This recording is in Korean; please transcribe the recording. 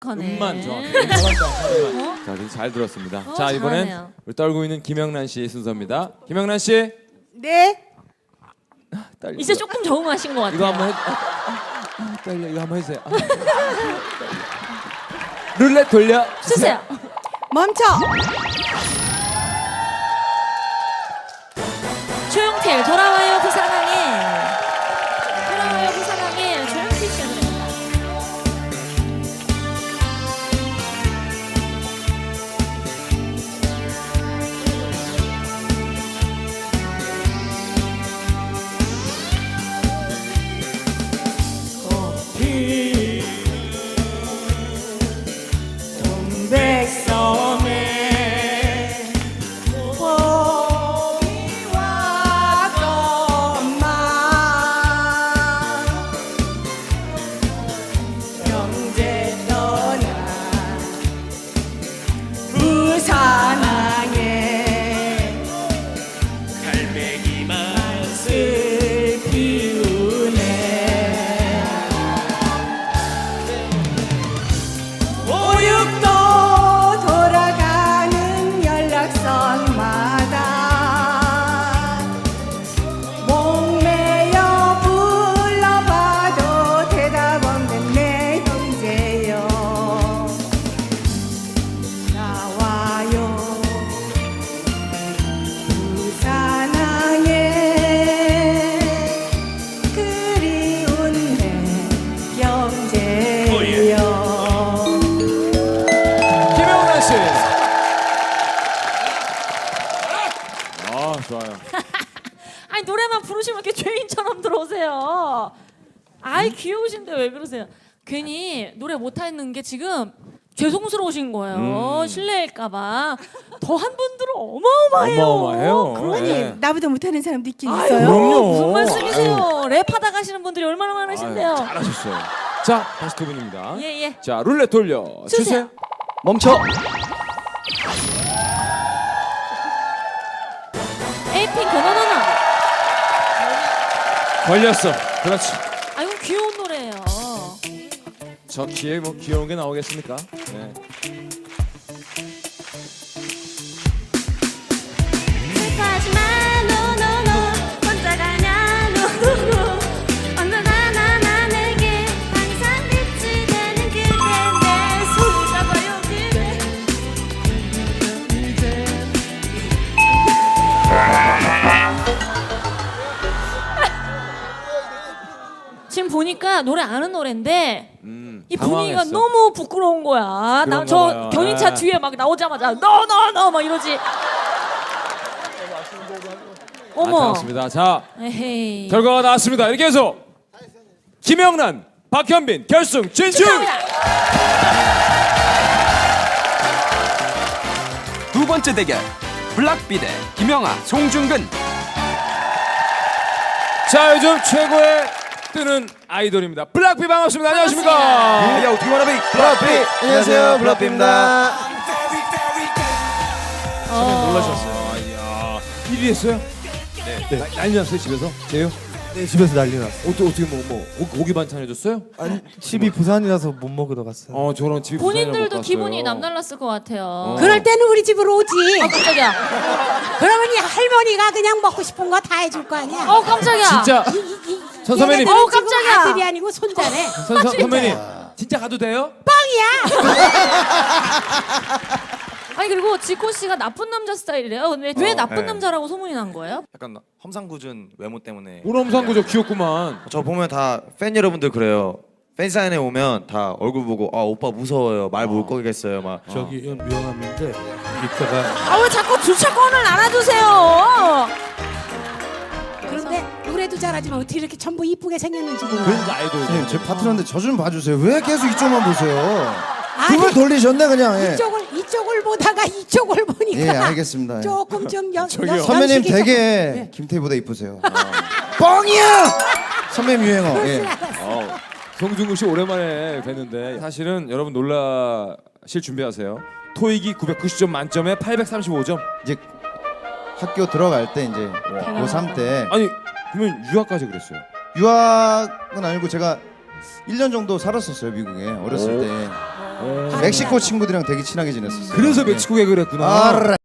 정확하네. 음만 정확해. 어? 자, 잘 들었습니다. 어, 자, 이번엔 잘하네요. 우리 떨고 있는 김영란 씨의 순서입니다. 김영란 씨, 네. 떨려. 이제 조금 적응하신 것 같아요. 이거 한번 해. 아, 아, 아, 떨려. 이거 한번 해주세요. 아, 떨려. 룰렛 돌려 쓰세요. 멈춰. 조용필 돌아와 갈매기만 노래만 부르시면 이렇게 죄인처럼 들어오세요. 아이 귀여우신데 왜 그러세요? 괜히 노래 못하는 게 지금 죄송스러우신 거예요. 음. 실례일까봐. 더 한 분들은 어마어마해요. 어마어마해요. 아니 네. 나보다 못하는 사람도 있긴 아유, 있어요. 그럼요. 무슨 말씀이세요? 랩하다 가시는 분들이 얼마나 많으신데요. 아유, 잘하셨어요. 자, 다시 두 분입니다. 예 예. 자, 룰렛 돌려 주세요. 주세요. 멈춰. 에이핑크 너너너. 걸렸어. 그렇지. 아 이건 귀여운 노래예요. 저 귀에 뭐 귀여운 게 나오겠습니까? 보니까 노래 아는 노래인데 음, 이 분위기가 당황했어. 너무 부끄러운 거야. 나 그런가 저 봐요. 견인차 예. 뒤에 막 나오자마자 너 너 너 막 이러지. 어머. 안타깝습니다. 자, 에헤이. 결과가 나왔습니다. 이렇게 해서 김영란, 박현빈 결승 진출. 두 번째 대결. 블락비 대 김영아, 송중근. 자, 요즘 최고의 뜨는 아이돌입니다. 블락비 반갑습니다. 안녕하십니까? 야 어떻게 말하면 블러피 안녕하세요 블러피입니다 어. 놀라셨어요. 아, 1위 했어요? 네. 나- 난리 났어요 집에서? 제요? 네 집에서 난리 났어요 어떻게 어떻게 뭐, 뭐 고- 고기 반찬 해줬어요? 아니 집이 부산이라서 못 먹으러 갔어요 어 저런 집이 본인들도 기분이 남달랐을 것 같아요. 그럴 때는 우리 집으로 오지. 아 깜짝이야. 그러면 이 할머니가 그냥 먹고 싶은 거 다 해줄 거 아니야. 어 깜짝이야. 진짜 선 선배님, 얘네들은 어우, 지금 깜짝이야. 아들이 아니고 손자네. 선, 선 선배님 진짜 가도 돼요? 빵이야. 아니 그리고 지코 씨가 나쁜 남자 스타일이래요. 근데 왜 나쁜 네. 남자라고 소문이 난 거예요? 약간 험상궂은 외모 때문에 오람상구죠 귀엽구만. 저 보면 다 팬 여러분들 그래요. 팬 사인회 오면 다 얼굴 보고 아 오빠 무서워요 말 못 거겠어요 막 저기 이건 명함인데 이따가 아왜 자꾸 주차권을 나눠주세요? 노래도 잘하지만 어떻게 이렇게 전부 이쁘게 생겼는지 몰라. 그러니까 아이돌. 선생님 제 파트너인데 저 좀 봐주세요 왜 계속 이쪽만 보세요 아니, 등을 돌리셨네 그냥 예. 이쪽을 이쪽을 보다가 이쪽을 보니까 예 알겠습니다 예. 조금 좀 연, 저기요. 연, 선배님 연식이 되게 네. 김태희보다 이쁘세요 뻥이야 선배님 유행어 예. 어, 송중근 씨 오랜만에 뵀는데 사실은 여러분 놀라실 준비하세요. 토익이 990점 만점에 835점. 이제 학교 들어갈 때 이제 고3 때 아니 그러면 유학까지 그랬어요. 유학은 아니고 제가 1년 정도 살았었어요 미국에 어렸을 때 멕시코 친구들이랑 되게 친하게 지냈었어요. 그래서 예. 멕시코 개그를 했구나. 알아.